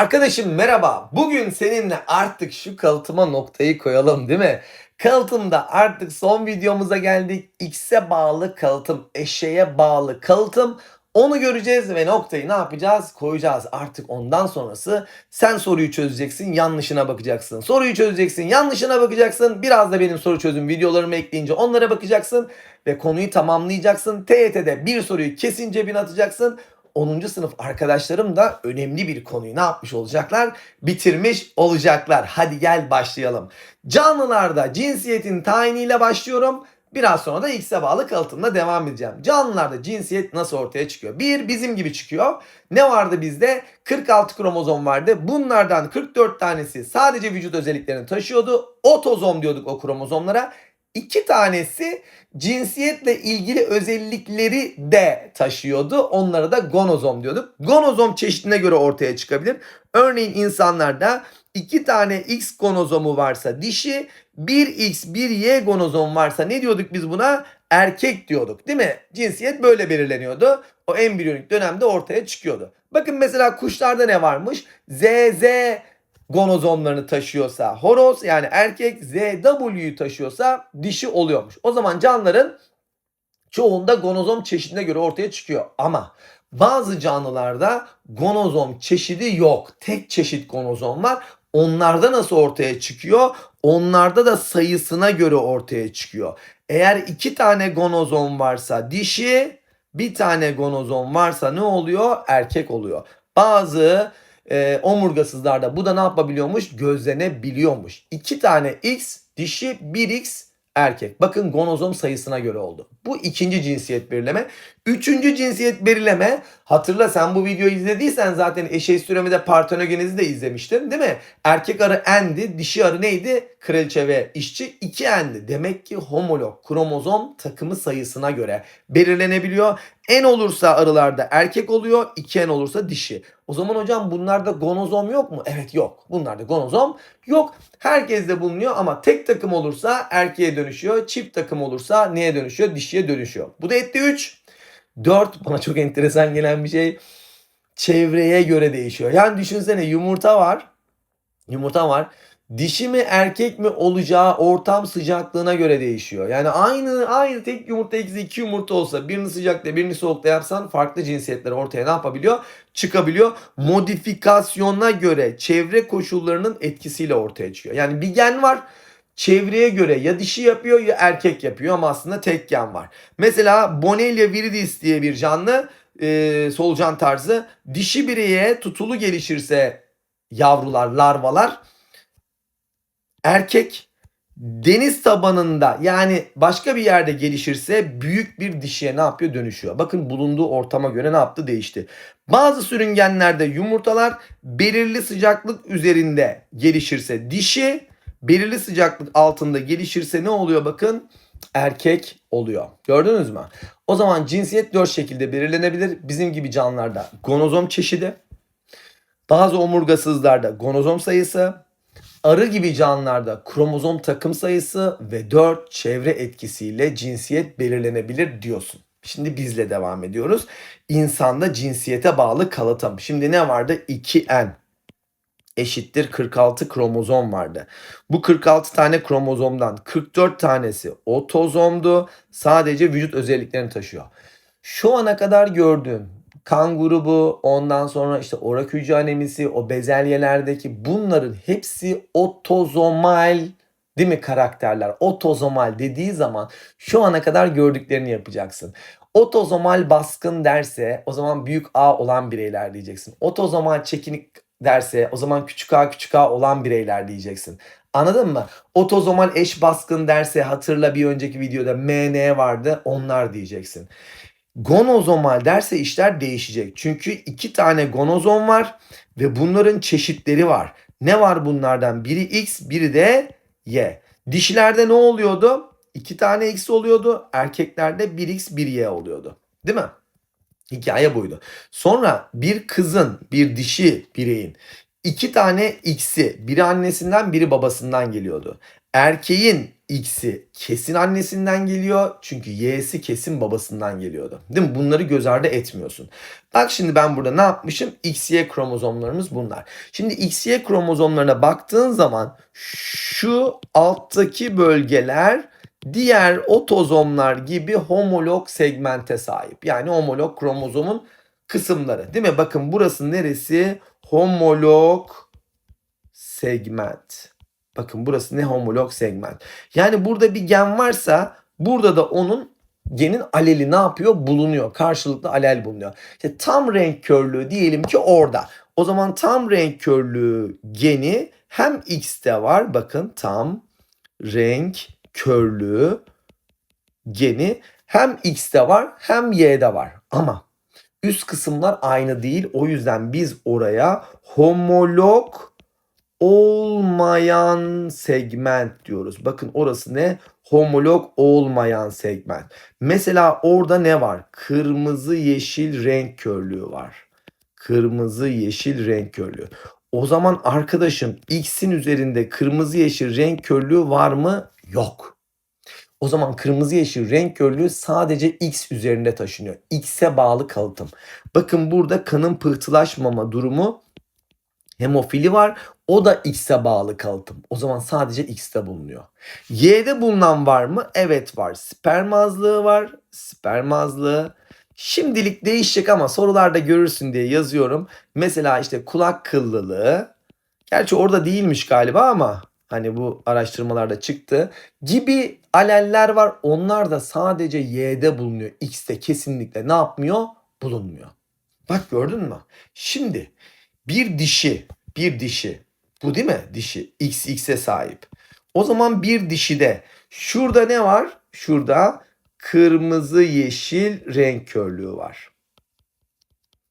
Arkadaşım merhaba. Bugün seninle artık şu kalıtıma noktayı koyalım değil mi? Kalıtımda artık son videomuza geldik. X'e bağlı kalıtım, eşeğe bağlı kalıtım. Onu göreceğiz ve noktayı ne yapacağız? Koyacağız. Artık ondan sonrası sen soruyu çözeceksin, yanlışına bakacaksın. Soruyu çözeceksin, yanlışına bakacaksın. Biraz da benim soru çözüm videolarımı ekleyince onlara bakacaksın ve konuyu tamamlayacaksın. TYT'de bir soruyu kesin cebine atacaksın. 10. sınıf arkadaşlarım da önemli bir konuyu ne yapmış olacaklar? Bitirmiş olacaklar. Hadi gel başlayalım. Canlılarda cinsiyetin tayiniyle başlıyorum. Biraz sonra da X'e bağlı kalıtımla devam edeceğim. Canlılarda cinsiyet nasıl ortaya çıkıyor? Bir bizim gibi çıkıyor. Ne vardı bizde? 46 kromozom vardı. Bunlardan 44 tanesi sadece vücut özelliklerini taşıyordu. Otozom diyorduk o kromozomlara. İki tanesi cinsiyetle ilgili özellikleri de taşıyordu. Onlara da gonozom diyorduk. Gonozom çeşidine göre ortaya çıkabilir. Örneğin insanlarda iki tane X gonozomu varsa dişi, bir X bir Y gonozom varsa ne diyorduk biz buna? Erkek diyorduk değil mi? Cinsiyet böyle belirleniyordu. O embriyonik dönemde ortaya çıkıyordu. Bakın mesela kuşlarda ne varmış? ZZ gonozomlarını taşıyorsa horoz yani erkek ZW'yu taşıyorsa dişi oluyormuş. O zaman canlıların çoğunda gonozom çeşidine göre ortaya çıkıyor. Ama bazı canlılarda gonozom çeşidi yok. Tek çeşit gonozom var. Onlarda nasıl ortaya çıkıyor? Onlarda da sayısına göre ortaya çıkıyor. Eğer iki tane gonozom varsa dişi, bir tane gonozom varsa ne oluyor? Erkek oluyor. Bazı e, omurgasızlarda bu da ne yapabiliyormuş? Gözlenebiliyormuş. İki tane X dişi, bir X erkek. Bakın gonozom sayısına göre oldu. Bu ikinci cinsiyet belirleme. Üçüncü cinsiyet belirleme. Hatırla sen bu videoyu izlediysen zaten eşeği süremede partenogenezi de izlemiştin değil mi? Erkek arı endi, dişi arı neydi? Kraliçe ve işçi iki endi. Demek ki homolog kromozom takımı sayısına göre belirlenebiliyor. En olursa arılarda erkek oluyor, iki en olursa dişi. O zaman hocam bunlarda gonozom yok mu? Evet yok. Bunlarda gonozom yok. Herkes de bulunuyor ama tek takım olursa erkeğe dönüşüyor. Çift takım olursa neye dönüşüyor? Dişiye dönüşüyor. Bu da etti 3. 4 bana çok enteresan gelen bir şey. Çevreye göre değişiyor. Yani düşünsene yumurta var. Yumurta var. Dişi mi erkek mi olacağı ortam sıcaklığına göre değişiyor. Yani aynı aynı tek yumurta eksi iki yumurta olsa birini sıcakta birini soğukta yapsan farklı cinsiyetler ortaya ne yapabiliyor? Çıkabiliyor. Modifikasyona göre çevre koşullarının etkisiyle ortaya çıkıyor. Yani bir gen var çevreye göre ya dişi yapıyor ya erkek yapıyor ama aslında tek gen var. Mesela Bonellia viridis diye bir canlı e, solucan tarzı dişi bireye tutulu gelişirse yavrular, larvalar erkek deniz tabanında yani başka bir yerde gelişirse büyük bir dişiye ne yapıyor dönüşüyor. Bakın bulunduğu ortama göre ne yaptı değişti. Bazı sürüngenlerde yumurtalar belirli sıcaklık üzerinde gelişirse dişi belirli sıcaklık altında gelişirse ne oluyor bakın? Erkek oluyor. Gördünüz mü? O zaman cinsiyet dört şekilde belirlenebilir. Bizim gibi canlılarda gonozom çeşidi, bazı omurgasızlarda gonozom sayısı, arı gibi canlılarda kromozom takım sayısı ve 4 çevre etkisiyle cinsiyet belirlenebilir diyorsun. Şimdi bizle devam ediyoruz. İnsanda cinsiyete bağlı kalıtım. Şimdi ne vardı? 2N eşittir 46 kromozom vardı. Bu 46 tane kromozomdan 44 tanesi otozomdu. Sadece vücut özelliklerini taşıyor. Şu ana kadar gördüğüm kan grubu, ondan sonra işte orak hücre anemisi, o bezelyelerdeki bunların hepsi otozomal değil mi karakterler? Otozomal dediği zaman şu ana kadar gördüklerini yapacaksın. Otozomal baskın derse o zaman büyük A olan bireyler diyeceksin. Otozomal çekinik derse o zaman küçük a küçük a olan bireyler diyeceksin. Anladın mı? Otozomal eş baskın derse hatırla bir önceki videoda MN vardı onlar diyeceksin. Gonozomal derse işler değişecek. Çünkü iki tane gonozom var ve bunların çeşitleri var. Ne var bunlardan? Biri X, biri de Y. Dişilerde ne oluyordu? İki tane X oluyordu. Erkeklerde 1X, 1Y oluyordu. Değil mi? Hikaye buydu. Sonra bir kızın, bir dişi bireyin iki tane X'i, biri annesinden biri babasından geliyordu. Erkeğin X'i kesin annesinden geliyor. Çünkü Y'si kesin babasından geliyordu. Değil mi? Bunları göz ardı etmiyorsun. Bak şimdi ben burada ne yapmışım? XY kromozomlarımız bunlar. Şimdi XY kromozomlarına baktığın zaman şu alttaki bölgeler diğer otozomlar gibi homolog segmente sahip. Yani homolog kromozomun kısımları. Değil mi? Bakın burası neresi? Homolog segment. Bakın burası ne homolog segment. Yani burada bir gen varsa burada da onun genin aleli ne yapıyor? Bulunuyor. Karşılıklı alel bulunuyor. İşte tam renk körlüğü diyelim ki orada. O zaman tam renk körlüğü geni hem X'te var. Bakın tam renk körlüğü geni hem X'te var hem Y'de var. Ama üst kısımlar aynı değil. O yüzden biz oraya homolog olmayan segment diyoruz. Bakın orası ne? Homolog olmayan segment. Mesela orada ne var? Kırmızı yeşil renk körlüğü var. Kırmızı yeşil renk körlüğü. O zaman arkadaşım X'in üzerinde kırmızı yeşil renk körlüğü var mı? Yok. O zaman kırmızı yeşil renk körlüğü sadece X üzerinde taşınıyor. X'e bağlı kalıtım. Bakın burada kanın pıhtılaşmama durumu hemofili var. O da X'e bağlı kalıtım. O zaman sadece X'te bulunuyor. Y'de bulunan var mı? Evet var. Sperm azlığı var. Sperm azlığı. Şimdilik değişecek ama sorularda görürsün diye yazıyorum. Mesela işte kulak kıllılığı. Gerçi orada değilmiş galiba ama hani bu araştırmalarda çıktı. Gibi aleller var. Onlar da sadece Y'de bulunuyor. X'te kesinlikle ne yapmıyor? Bulunmuyor. Bak gördün mü? Şimdi bir dişi, bir dişi. Bu değil mi? Dişi. XX'e sahip. O zaman bir dişide şurada ne var? Şurada kırmızı yeşil renk körlüğü var.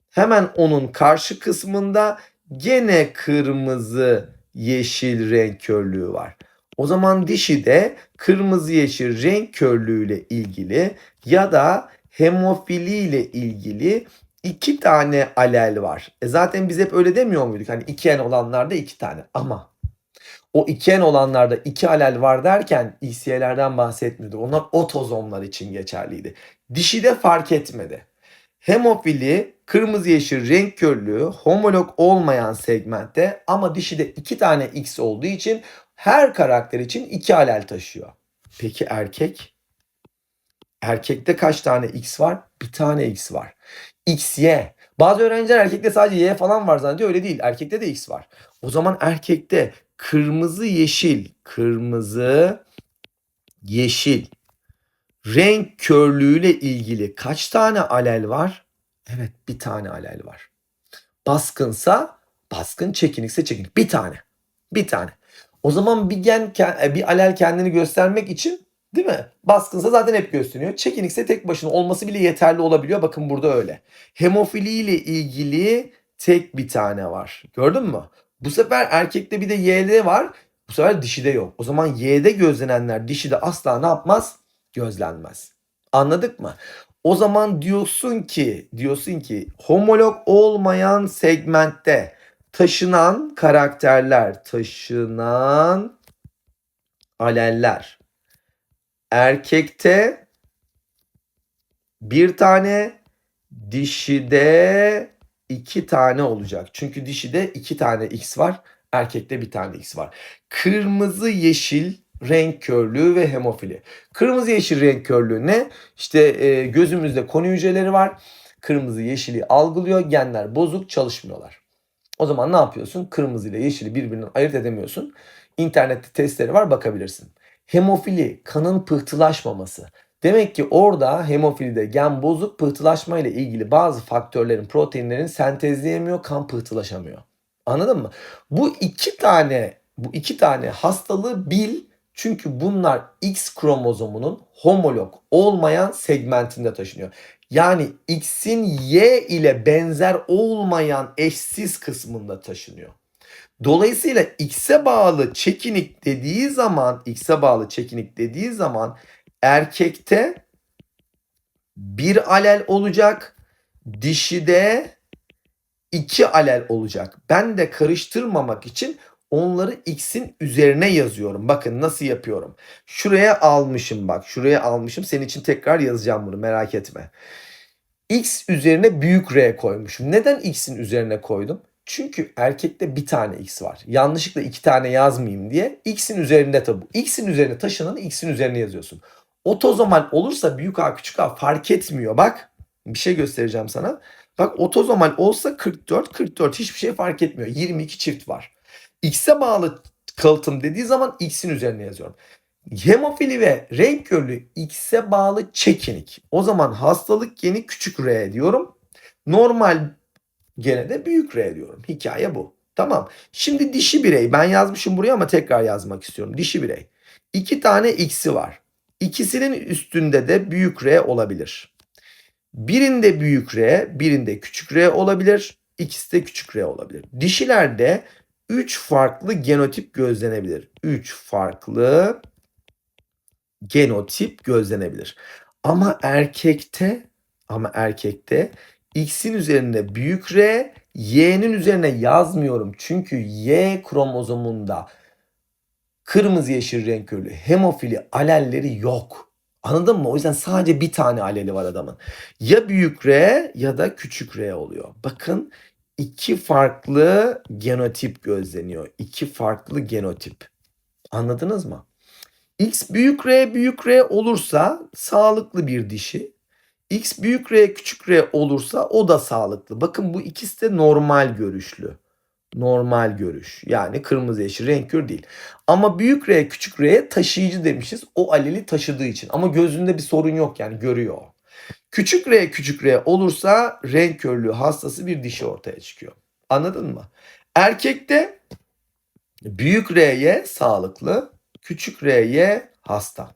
Hemen onun karşı kısmında gene kırmızı yeşil renk körlüğü var. O zaman dişi de kırmızı yeşil renk körlüğüyle ilgili ya da hemofili ile ilgili iki tane alel var. E zaten biz hep öyle demiyor muyduk? Hani iki en olanlarda iki tane. Ama o iki en olanlarda iki alel var derken İSY'lerden bahsetmiyorduk. Onlar otozomlar için geçerliydi. Dişi de fark etmedi. Hemofili kırmızı yeşil renk körlüğü homolog olmayan segmentte ama dişide iki tane X olduğu için her karakter için iki alel taşıyor. Peki erkek? Erkekte kaç tane X var? Bir tane X var. X, Y. Bazı öğrenciler erkekte sadece Y falan var zannediyor. Öyle değil. Erkekte de X var. O zaman erkekte kırmızı yeşil, kırmızı yeşil renk körlüğüyle ilgili kaç tane alel var? Evet bir tane alel var. Baskınsa baskın, çekinikse çekinik. Bir tane. Bir tane. O zaman bir gen bir alel kendini göstermek için değil mi? Baskınsa zaten hep gösteriyor. Çekinikse tek başına olması bile yeterli olabiliyor. Bakın burada öyle. Hemofili ile ilgili tek bir tane var. Gördün mü? Bu sefer erkekte bir de Y'de var. Bu sefer dişide yok. O zaman Y'de gözlenenler dişide asla ne yapmaz? Gözlenmez. Anladık mı? O zaman diyorsun ki, diyorsun ki homolog olmayan segmentte taşınan karakterler, taşınan aleller. Erkekte bir tane, dişide iki tane olacak. Çünkü dişide iki tane X var, erkekte bir tane X var. Kırmızı yeşil renk körlüğü ve hemofili. Kırmızı yeşil renk körlüğü ne? İşte e, gözümüzde konu hücreleri var. Kırmızı yeşili algılıyor. Genler bozuk çalışmıyorlar. O zaman ne yapıyorsun? Kırmızı ile yeşili birbirinden ayırt edemiyorsun. İnternette testleri var bakabilirsin. Hemofili kanın pıhtılaşmaması. Demek ki orada hemofilide gen bozuk pıhtılaşma ile ilgili bazı faktörlerin, proteinlerin sentezleyemiyor, kan pıhtılaşamıyor. Anladın mı? Bu iki tane bu iki tane hastalığı bil çünkü bunlar X kromozomunun homolog olmayan segmentinde taşınıyor. Yani X'in Y ile benzer olmayan eşsiz kısmında taşınıyor. Dolayısıyla X'e bağlı çekinik dediği zaman, X'e bağlı çekinik dediği zaman erkekte bir alel olacak, dişide iki alel olacak. Ben de karıştırmamak için onları x'in üzerine yazıyorum. Bakın nasıl yapıyorum. Şuraya almışım bak. Şuraya almışım. Senin için tekrar yazacağım bunu merak etme. X üzerine büyük R koymuşum. Neden X'in üzerine koydum? Çünkü erkekte bir tane X var. Yanlışlıkla iki tane yazmayayım diye X'in üzerinde tabu. X'in üzerine taşınanı X'in üzerine yazıyorsun. Otozomal olursa büyük A küçük A fark etmiyor. Bak bir şey göstereceğim sana. Bak otozomal olsa 44 44 hiçbir şey fark etmiyor. 22 çift var. X'e bağlı kalıtım dediği zaman X'in üzerine yazıyorum. Hemofili ve renk körlüğü X'e bağlı çekinik. O zaman hastalık geni küçük R diyorum. Normal gene de büyük R diyorum. Hikaye bu. Tamam. Şimdi dişi birey. Ben yazmışım buraya ama tekrar yazmak istiyorum. Dişi birey. İki tane X'i var. İkisinin üstünde de büyük R olabilir. Birinde büyük R, birinde küçük R olabilir. İkisi de küçük R olabilir. Dişilerde 3 farklı genotip gözlenebilir. 3 farklı genotip gözlenebilir. Ama erkekte ama erkekte X'in üzerinde büyük R, Y'nin üzerine yazmıyorum. Çünkü Y kromozomunda kırmızı yeşil renk körlü hemofili alelleri yok. Anladın mı? O yüzden sadece bir tane aleli var adamın. Ya büyük R ya da küçük R oluyor. Bakın iki farklı genotip gözleniyor. İki farklı genotip. Anladınız mı? X büyük R büyük R olursa sağlıklı bir dişi. X büyük R küçük R olursa o da sağlıklı. Bakın bu ikisi de normal görüşlü. Normal görüş. Yani kırmızı yeşil renk kör değil. Ama büyük R küçük R'ye taşıyıcı demişiz. O aleli taşıdığı için. Ama gözünde bir sorun yok yani görüyor. Küçük R küçük R olursa renk körlüğü hastası bir dişi ortaya çıkıyor. Anladın mı? Erkekte büyük R'ye sağlıklı, küçük R'ye hasta.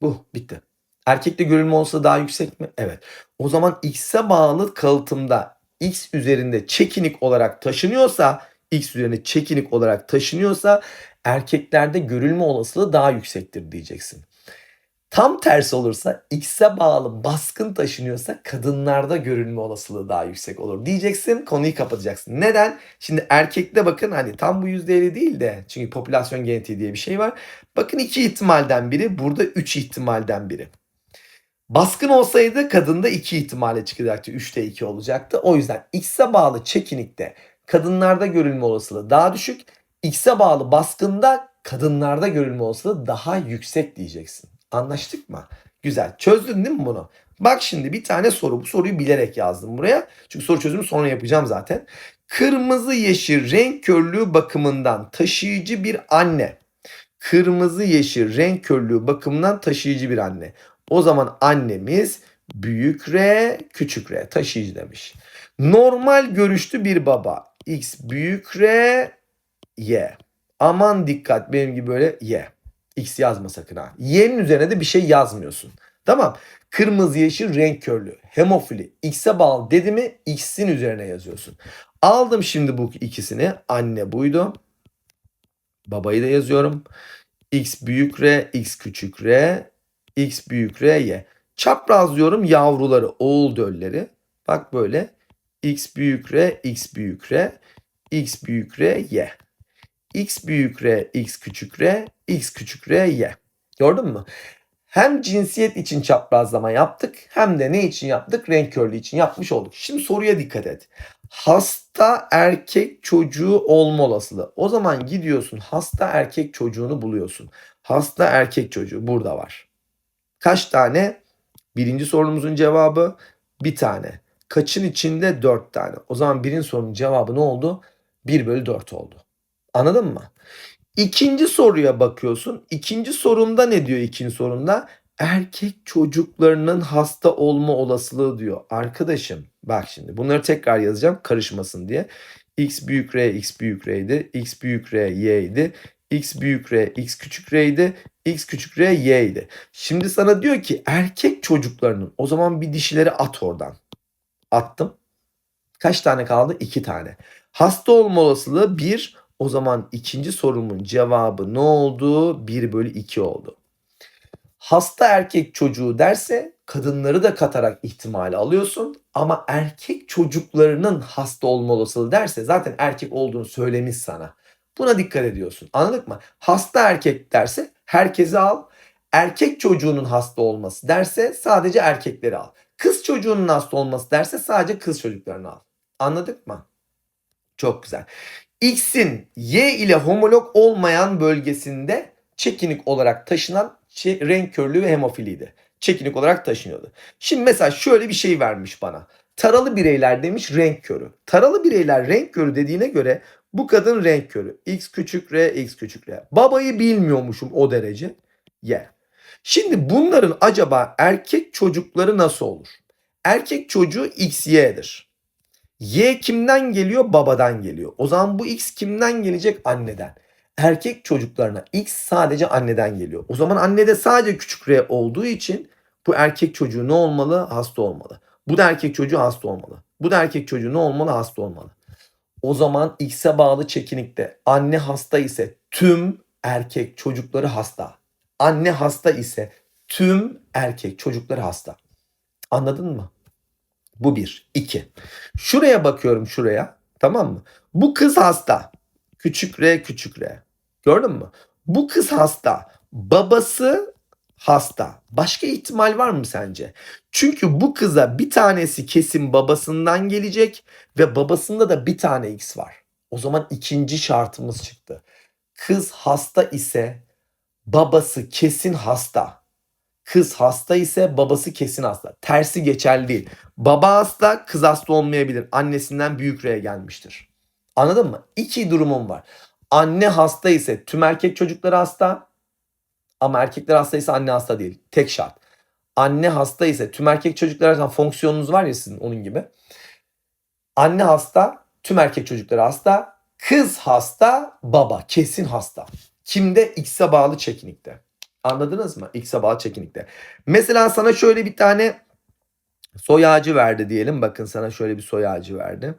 Bu bitti. Erkekte görülme olasılığı daha yüksek mi? Evet. O zaman X'e bağlı kalıtımda X üzerinde çekinik olarak taşınıyorsa, X üzerinde çekinik olarak taşınıyorsa erkeklerde görülme olasılığı daha yüksektir diyeceksin. Tam tersi olursa X'e bağlı baskın taşınıyorsa kadınlarda görülme olasılığı daha yüksek olur diyeceksin. Konuyu kapatacaksın. Neden? Şimdi erkekte bakın hani tam bu %50 değil de çünkü popülasyon genetiği diye bir şey var. Bakın iki ihtimalden biri burada üç ihtimalden biri. Baskın olsaydı kadında iki ihtimale çıkacaktı. 3'te 2 olacaktı. O yüzden X'e bağlı çekinikte kadınlarda görülme olasılığı daha düşük. X'e bağlı baskında kadınlarda görülme olasılığı daha yüksek diyeceksin. Anlaştık mı? Güzel. Çözdün değil mi bunu? Bak şimdi bir tane soru. Bu soruyu bilerek yazdım buraya. Çünkü soru çözümü sonra yapacağım zaten. Kırmızı yeşil renk körlüğü bakımından taşıyıcı bir anne. Kırmızı yeşil renk körlüğü bakımından taşıyıcı bir anne. O zaman annemiz büyük R, küçük R taşıyıcı demiş. Normal görüşlü bir baba. X büyük R, Y. Aman dikkat benim gibi böyle Y. X yazma sakın ha. Y'nin üzerine de bir şey yazmıyorsun. Tamam. Kırmızı yeşil renk körlüğü. Hemofili. X'e bağlı dedi mi X'in üzerine yazıyorsun. Aldım şimdi bu ikisini. Anne buydu. Babayı da yazıyorum. X büyük R, X küçük R, X büyük R, Y. Çapraz diyorum yavruları, oğul dölleri. Bak böyle. X büyük R, X büyük R, X büyük R, Y. X büyük R, X küçük R, X küçük R, Y. Gördün mü? Hem cinsiyet için çaprazlama yaptık hem de ne için yaptık? Renk körlüğü için yapmış olduk. Şimdi soruya dikkat et. Hasta erkek çocuğu olma olasılığı. O zaman gidiyorsun hasta erkek çocuğunu buluyorsun. Hasta erkek çocuğu burada var. Kaç tane? Birinci sorumuzun cevabı bir tane. Kaçın içinde dört tane. O zaman birinci sorunun cevabı ne oldu? 1 bölü 4 oldu. Anladın mı? İkinci soruya bakıyorsun. İkinci sorunda ne diyor ikinci sorunda? Erkek çocuklarının hasta olma olasılığı diyor. Arkadaşım bak şimdi bunları tekrar yazacağım karışmasın diye. X büyük R, X büyük R'ydi. X büyük R, Y'ydi. X büyük R, X küçük R'ydi. X küçük R, Y'ydi. Şimdi sana diyor ki erkek çocuklarının o zaman bir dişileri at oradan. Attım. Kaç tane kaldı? 2 tane. Hasta olma olasılığı 1. O zaman ikinci sorumun cevabı ne oldu? 1 bölü 2 oldu. Hasta erkek çocuğu derse kadınları da katarak ihtimali alıyorsun. Ama erkek çocuklarının hasta olma olasılığı derse zaten erkek olduğunu söylemiş sana. Buna dikkat ediyorsun. Anladık mı? Hasta erkek derse herkesi al. Erkek çocuğunun hasta olması derse sadece erkekleri al. Kız çocuğunun hasta olması derse sadece kız çocuklarını al. Anladık mı? Çok güzel. X'in Y ile homolog olmayan bölgesinde çekinik olarak taşınan renk körlüğü ve hemofiliydi. Çekinik olarak taşınıyordu. Şimdi mesela şöyle bir şey vermiş bana. Taralı bireyler demiş renk körü. Taralı bireyler renk körü dediğine göre bu kadın renk körü. X küçük R, X küçük R. Babayı bilmiyormuşum o derece. Y. Şimdi bunların acaba erkek çocukları nasıl olur? Erkek çocuğu XY'dir. Y kimden geliyor? Babadan geliyor. O zaman bu X kimden gelecek? Anneden. Erkek çocuklarına X sadece anneden geliyor. O zaman annede sadece küçük R olduğu için bu erkek çocuğu ne olmalı? Hasta olmalı. Bu da erkek çocuğu hasta olmalı. Bu da erkek çocuğu ne olmalı? Hasta olmalı. O zaman X'e bağlı çekinikte anne hasta ise tüm erkek çocukları hasta. Anne hasta ise tüm erkek çocukları hasta. Anladın mı? Bu bir. iki. Şuraya bakıyorum şuraya. Tamam mı? Bu kız hasta. Küçük R küçük R. Gördün mü? Bu kız hasta. Babası hasta. Başka ihtimal var mı sence? Çünkü bu kıza bir tanesi kesin babasından gelecek ve babasında da bir tane X var. O zaman ikinci şartımız çıktı. Kız hasta ise babası kesin hasta. Kız hasta ise babası kesin hasta. Tersi geçerli değil. Baba hasta, kız hasta olmayabilir. Annesinden büyük R'ye gelmiştir. Anladın mı? İki durumum var. Anne hasta ise tüm erkek çocukları hasta. Ama erkekler hasta ise anne hasta değil. Tek şart. Anne hasta ise tüm erkek çocuklar hasta. Fonksiyonunuz var ya sizin onun gibi. Anne hasta, tüm erkek çocukları hasta. Kız hasta, baba kesin hasta. Kimde? X'e bağlı çekinikte. Anladınız mı? X'e bağlı çekinikte. Mesela sana şöyle bir tane soy ağacı verdi diyelim. Bakın sana şöyle bir soy ağacı verdi.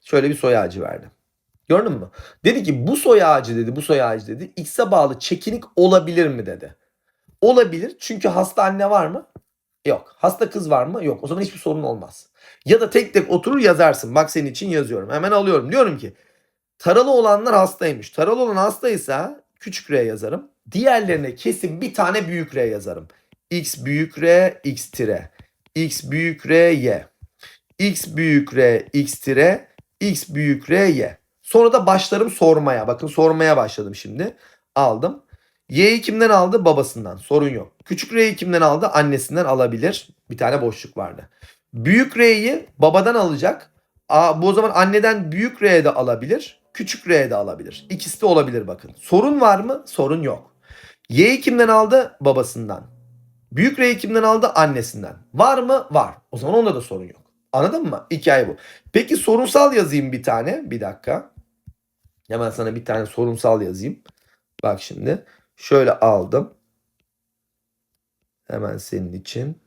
Şöyle bir soy ağacı verdi. Gördün mü? Dedi ki bu soy ağacı dedi, bu soy ağacı dedi. X'e bağlı çekinik olabilir mi dedi. Olabilir çünkü hasta anne var mı? Yok. Hasta kız var mı? Yok. O zaman hiçbir sorun olmaz. Ya da tek tek oturur yazarsın. Bak senin için yazıyorum. Hemen alıyorum. Diyorum ki taralı olanlar hastaymış. Taralı olan hastaysa küçük R yazarım. Diğerlerine kesin bir tane büyük R yazarım. X büyük R, X tire. X büyük R, Y. X büyük R, X tire. X büyük R, Y. Sonra da başlarım sormaya. Bakın sormaya başladım şimdi. Aldım. Y'yi kimden aldı? Babasından. Sorun yok. Küçük R'yi kimden aldı? Annesinden alabilir. Bir tane boşluk vardı. Büyük R'yi babadan alacak. Aa, bu o zaman anneden büyük R'ye de alabilir. Küçük R'ye de alabilir. İkisi de olabilir bakın. Sorun var mı? Sorun yok. Y'yi kimden aldı? Babasından. Büyük R'yi kimden aldı? Annesinden. Var mı? Var. O zaman onda da sorun yok. Anladın mı? Hikaye bu. Peki sorunsal yazayım bir tane. Bir dakika. Hemen sana bir tane sorunsal yazayım. Bak şimdi. Şöyle aldım. Hemen senin için.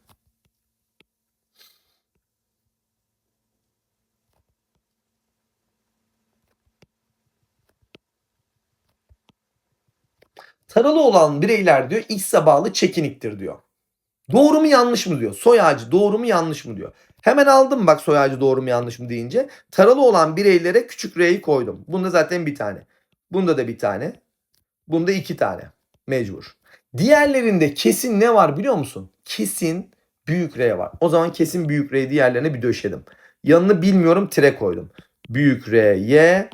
Taralı olan bireyler diyor X'e bağlı çekiniktir diyor. Doğru mu yanlış mı diyor. Soy ağacı doğru mu yanlış mı diyor. Hemen aldım bak soy ağacı doğru mu yanlış mı deyince. Taralı olan bireylere küçük R'yi koydum. Bunda zaten bir tane. Bunda da bir tane. Bunda iki tane. Mecbur. Diğerlerinde kesin ne var biliyor musun? Kesin büyük R var. O zaman kesin büyük R diğerlerine bir döşedim. Yanını bilmiyorum tire koydum. Büyük R, Y,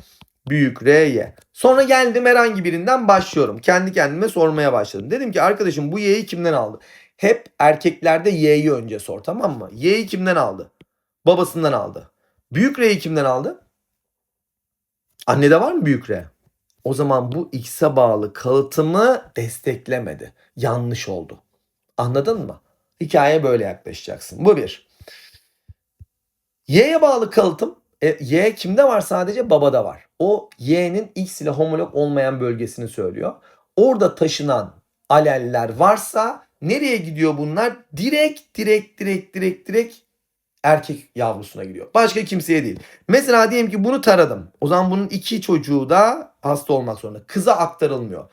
büyük R, Y. Sonra geldim herhangi birinden başlıyorum. Kendi kendime sormaya başladım. Dedim ki arkadaşım bu Y'yi kimden aldı? Hep erkeklerde Y'yi önce sor tamam mı? Y'yi kimden aldı? Babasından aldı. Büyük R'yi kimden aldı? Annede var mı büyük R? O zaman bu X'e bağlı kalıtımı desteklemedi. Yanlış oldu. Anladın mı? Hikaye böyle yaklaşacaksın. Bu bir. Y'ye bağlı kalıtım. E, y kimde var sadece? Babada var. O Y'nin X ile homolog olmayan bölgesini söylüyor. Orada taşınan aleller varsa nereye gidiyor bunlar? Direkt direkt direkt direkt direkt erkek yavrusuna gidiyor. Başka kimseye değil. Mesela diyelim ki bunu taradım. O zaman bunun iki çocuğu da hasta olmak zorunda. Kıza aktarılmıyor.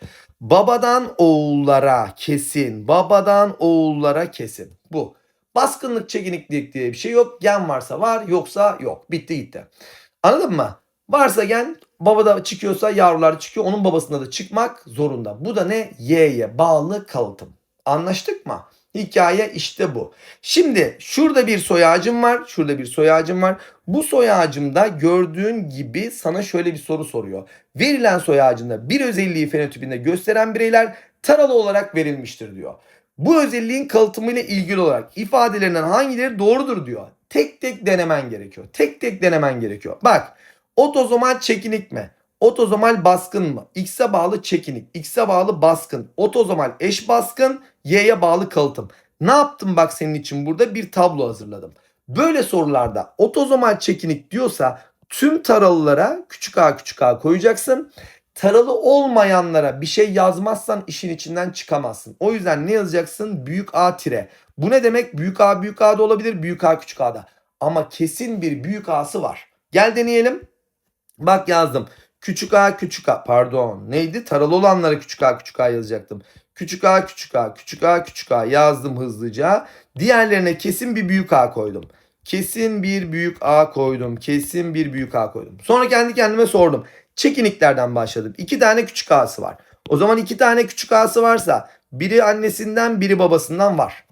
Babadan oğullara kesin. Babadan oğullara kesin. Bu. Baskınlık çekiniklik diye bir şey yok. Gen varsa var yoksa yok. Bitti gitti. Anladın mı? Varsa gen babada çıkıyorsa yavrular çıkıyor. Onun babasında da çıkmak zorunda. Bu da ne? Y'ye bağlı kalıtım. Anlaştık mı? Hikaye işte bu. Şimdi şurada bir soy ağacım var. Şurada bir soy ağacım var. Bu soy ağacımda gördüğün gibi sana şöyle bir soru soruyor. Verilen soy ağacında bir özelliği fenotipinde gösteren bireyler taralı olarak verilmiştir diyor. Bu özelliğin kalıtımıyla ilgili olarak ifadelerinden hangileri doğrudur diyor. Tek tek denemen gerekiyor. Tek tek denemen gerekiyor. Bak otozomal çekinik mi? Otozomal baskın mı? X'e bağlı çekinik, X'e bağlı baskın, otozomal eş baskın, Y'ye bağlı kalıtım. Ne yaptım bak senin için burada bir tablo hazırladım. Böyle sorularda otozomal çekinik diyorsa tüm taralılara küçük a küçük a koyacaksın. Taralı olmayanlara bir şey yazmazsan işin içinden çıkamazsın. O yüzden ne yazacaksın? Büyük A tire. Bu ne demek? Büyük A büyük A da olabilir, büyük A küçük A da. Ama kesin bir büyük A'sı var. Gel deneyelim. Bak yazdım. Küçük a küçük a pardon neydi? Taralı olanlara küçük a küçük a yazacaktım. Küçük a küçük a küçük a küçük a yazdım hızlıca. Diğerlerine kesin bir büyük a koydum. Kesin bir büyük a koydum. Kesin bir büyük a koydum. Sonra kendi kendime sordum. Çekiniklerden başladım. İki tane küçük a'sı var. O zaman iki tane küçük a'sı varsa biri annesinden biri babasından var.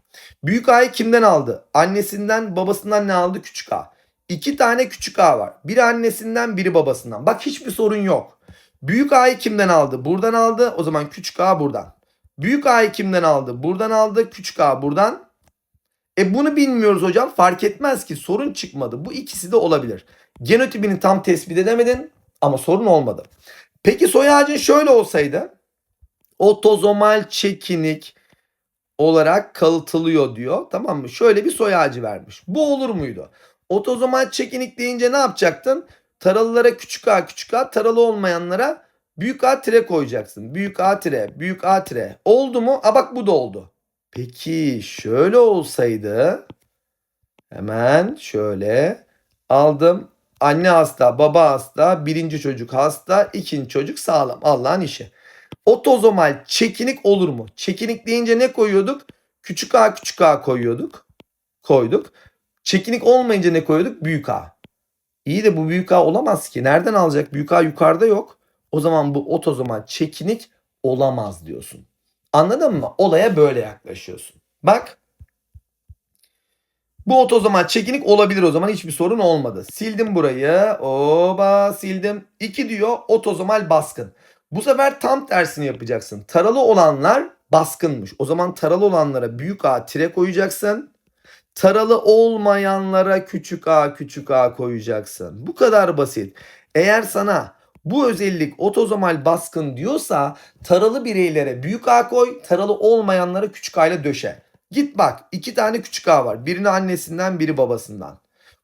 Büyük a'yı kimden aldı? Annesinden babasından ne aldı? Küçük a. İki tane küçük A var. Biri annesinden biri babasından. Bak hiçbir sorun yok. Büyük A'yı kimden aldı? Buradan aldı. O zaman küçük A buradan. Büyük A'yı kimden aldı? Buradan aldı. Küçük A buradan. E bunu bilmiyoruz hocam. Fark etmez ki sorun çıkmadı. Bu ikisi de olabilir. Genotipini tam tespit edemedin ama sorun olmadı. Peki soy ağacın şöyle olsaydı otozomal çekinik olarak kalıtılıyor diyor. Tamam mı? Şöyle bir soy ağacı vermiş. Bu olur muydu? Otozomal çekinik deyince ne yapacaktın? Taralılara küçük a küçük a, taralı olmayanlara büyük a tire koyacaksın. Büyük a tire, büyük a tire. Oldu mu? A bak bu da oldu. Peki şöyle olsaydı hemen şöyle aldım. Anne hasta, baba hasta, birinci çocuk hasta, ikinci çocuk sağlam. Allah'ın işi. Otozomal çekinik olur mu? Çekinik deyince ne koyuyorduk? Küçük a küçük a koyuyorduk. Koyduk. Çekinik olmayınca ne koyuyorduk? Büyük A. İyi de bu büyük A olamaz ki. Nereden alacak? Büyük A yukarıda yok. O zaman bu otozomal çekinik olamaz diyorsun. Anladın mı? Olaya böyle yaklaşıyorsun. Bak. Bu otozomal çekinik olabilir o zaman hiçbir sorun olmadı. Sildim burayı. Oba sildim. 2 diyor otozomal baskın. Bu sefer tam tersini yapacaksın. Taralı olanlar baskınmış. O zaman taralı olanlara büyük A tire koyacaksın. Taralı olmayanlara küçük a küçük a koyacaksın. Bu kadar basit. Eğer sana bu özellik otozomal baskın diyorsa taralı bireylere büyük a koy, taralı olmayanlara küçük a ile döşe. Git bak iki tane küçük a var. Birini annesinden biri babasından.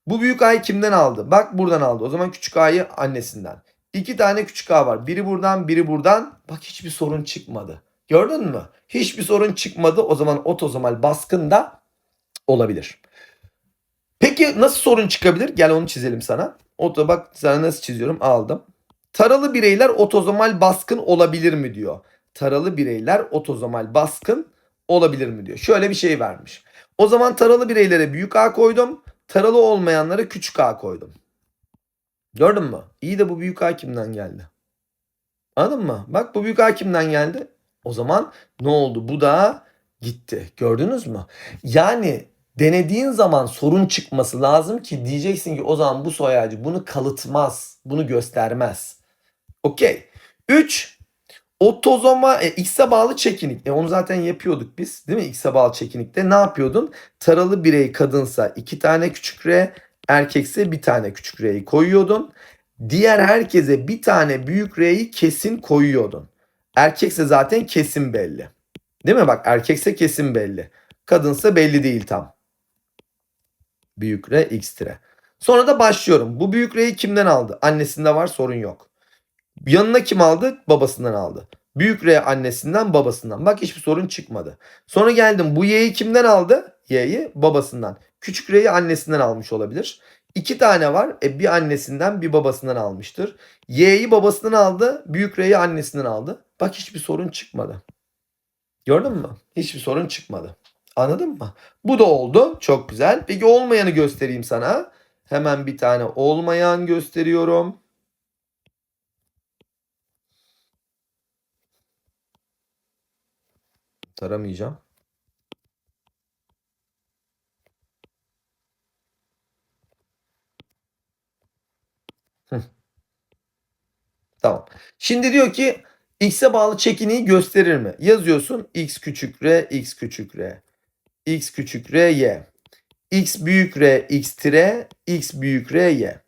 Bu büyük a'yı kimden aldı? Bak buradan aldı. O zaman küçük a'yı annesinden. İki tane küçük a var. Biri buradan biri buradan. Bak hiçbir sorun çıkmadı. Gördün mü? Hiçbir sorun çıkmadı. O zaman otozomal baskın da olabilir. Peki nasıl sorun çıkabilir? Gel onu çizelim sana. Oto bak sana nasıl çiziyorum aldım. Taralı bireyler otozomal baskın olabilir mi diyor. Taralı bireyler otozomal baskın olabilir mi diyor. Şöyle bir şey vermiş. O zaman taralı bireylere büyük A koydum. Taralı olmayanlara küçük A koydum. Gördün mü? İyi de bu büyük A kimden geldi? Anladın mı? Bak bu büyük A kimden geldi? O zaman ne oldu? Bu da gitti. Gördünüz mü? Yani denediğin zaman sorun çıkması lazım ki diyeceksin ki o zaman bu soy ağacı bunu kalıtmaz, bunu göstermez. Okey. 3. Otozoma e, X'e bağlı çekinik. E onu zaten yapıyorduk biz değil mi? X'e bağlı çekinikte ne yapıyordun? Taralı birey kadınsa iki tane küçük R, erkekse bir tane küçük R'yi koyuyordun. Diğer herkese bir tane büyük R'yi kesin koyuyordun. Erkekse zaten kesin belli. Değil mi? Bak erkekse kesin belli. Kadınsa belli değil tam. Büyük R x tire. Sonra da başlıyorum. Bu büyük R'yi kimden aldı? Annesinde var sorun yok. Yanına kim aldı? Babasından aldı. Büyük R annesinden babasından. Bak hiçbir sorun çıkmadı. Sonra geldim. Bu Y'yi kimden aldı? Y'yi babasından. Küçük R'yi annesinden almış olabilir. İki tane var. E bir annesinden bir babasından almıştır. Y'yi babasından aldı. Büyük R'yi annesinden aldı. Bak hiçbir sorun çıkmadı. Gördün mü? Hiçbir sorun çıkmadı. Anladın mı? Bu da oldu. Çok güzel. Peki olmayanı göstereyim sana. Hemen bir tane olmayan gösteriyorum. Taramayacağım. Tamam. Şimdi diyor ki x'e bağlı çekiniği gösterir mi? Yazıyorsun x küçük r, x küçük r. x küçük r, y. x büyük r, x tire, x büyük r, y.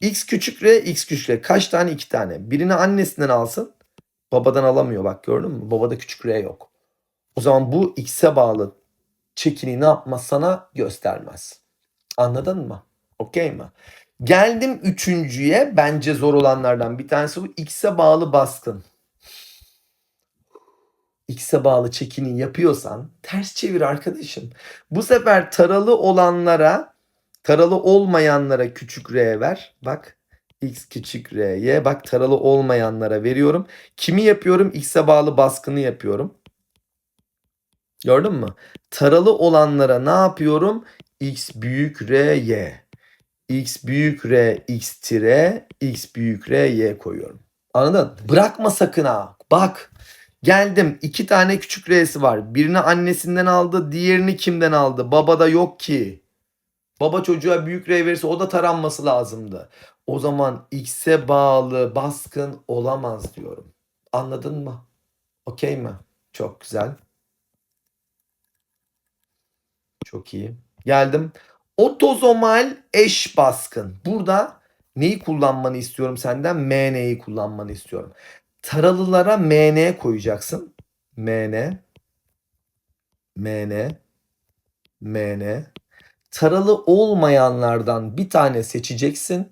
x küçük r, x küçük r. Kaç tane? iki tane. Birini annesinden alsın. Babadan alamıyor bak gördün mü? Babada küçük r yok. O zaman bu x'e bağlı çekini ne yapmaz sana göstermez. Anladın mı? Okey mi? Geldim üçüncüye. Bence zor olanlardan bir tanesi bu. X'e bağlı baskın. X'e bağlı çekini yapıyorsan ters çevir arkadaşım. Bu sefer taralı olanlara taralı olmayanlara küçük r ver. Bak x küçük r'ye bak taralı olmayanlara veriyorum. Kimi yapıyorum? X'e bağlı baskını yapıyorum. Gördün mü? Taralı olanlara ne yapıyorum? X büyük R, Y. X büyük R, X tire, X büyük R, Y koyuyorum. Anladın? Bırakma sakın ha. Bak. Geldim. iki tane küçük R'si var. Birini annesinden aldı. Diğerini kimden aldı? Babada yok ki. Baba çocuğa büyük R verirse o da taranması lazımdı. O zaman X'e bağlı baskın olamaz diyorum. Anladın mı? Okey mi? Çok güzel. Çok iyi. Geldim. Otozomal eş baskın. Burada neyi kullanmanı istiyorum senden? MN'yi kullanmanı istiyorum. Taralılara MN koyacaksın. MN MN MN Taralı olmayanlardan bir tane seçeceksin.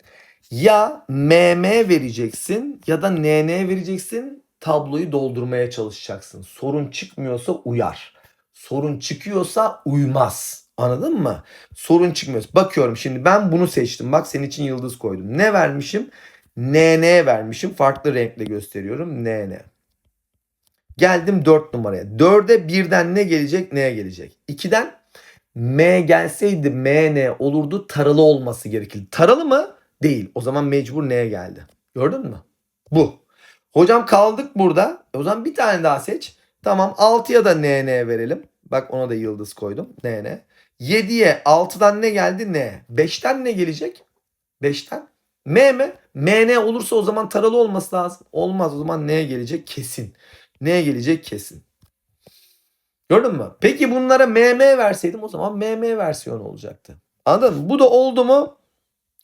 Ya MM vereceksin ya da NN vereceksin. Tabloyu doldurmaya çalışacaksın. Sorun çıkmıyorsa uyar. Sorun çıkıyorsa uymaz. Anladın mı? Sorun çıkmıyor. Bakıyorum şimdi ben bunu seçtim. Bak senin için yıldız koydum. Ne vermişim? NN vermişim. Farklı renkle gösteriyorum. NN. Geldim 4 numaraya. 4'e 1'den ne gelecek? Neye gelecek? 2'den M gelseydi MN olurdu. Taralı olması gerekirdi. Taralı mı? Değil. O zaman mecbur neye geldi? Gördün mü? Bu. Hocam kaldık burada. O zaman bir tane daha seç. Tamam 6'ya da NN verelim. Bak ona da yıldız koydum. NN. 7'ye 6'dan ne geldi? N. 5'ten ne gelecek? 5'ten. M mi? MN olursa o zaman taralı olması lazım. Olmaz o zaman neye gelecek? Kesin. Neye gelecek? Kesin. Gördün mü? Peki bunlara MM verseydim o zaman MM versiyonu olacaktı. Anladın mı? Bu da oldu mu?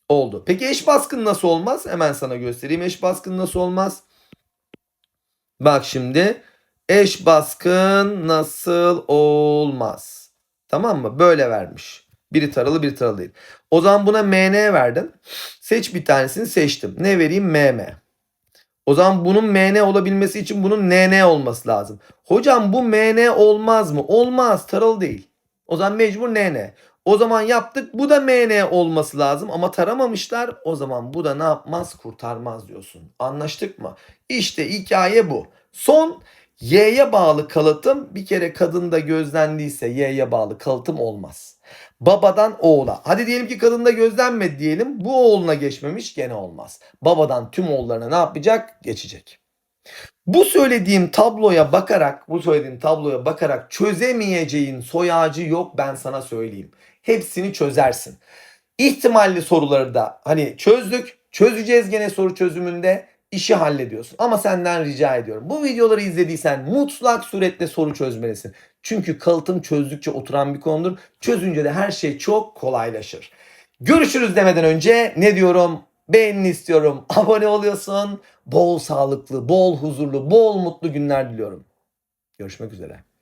Oldu. Peki eş baskın nasıl olmaz? Hemen sana göstereyim. Eş baskın nasıl olmaz? Bak şimdi. Eş baskın nasıl olmaz? Tamam mı? Böyle vermiş. Biri taralı biri taralı değil. O zaman buna MN verdin. Seç bir tanesini seçtim. Ne vereyim? MM. O zaman bunun MN olabilmesi için bunun NN olması lazım. Hocam bu MN olmaz mı? Olmaz. Taralı değil. O zaman mecbur NN. O zaman yaptık. Bu da MN olması lazım ama taramamışlar. O zaman bu da ne yapmaz? Kurtarmaz diyorsun. Anlaştık mı? İşte hikaye bu. Son Y'ye bağlı kalıtım bir kere kadında gözlendiyse Y'ye bağlı kalıtım olmaz. Babadan oğula. Hadi diyelim ki kadında gözlenmedi diyelim. Bu oğluna geçmemiş gene olmaz. Babadan tüm oğullarına ne yapacak? Geçecek. Bu söylediğim tabloya bakarak, bu söylediğim tabloya bakarak çözemeyeceğin soy ağacı yok ben sana söyleyeyim. Hepsini çözersin. İhtimalli soruları da hani çözdük. Çözeceğiz gene soru çözümünde işi hallediyorsun. Ama senden rica ediyorum. Bu videoları izlediysen mutlak suretle soru çözmelisin. Çünkü kalıtım çözdükçe oturan bir konudur. Çözünce de her şey çok kolaylaşır. Görüşürüz demeden önce ne diyorum? Beğenini istiyorum. Abone oluyorsun. Bol sağlıklı, bol huzurlu, bol mutlu günler diliyorum. Görüşmek üzere.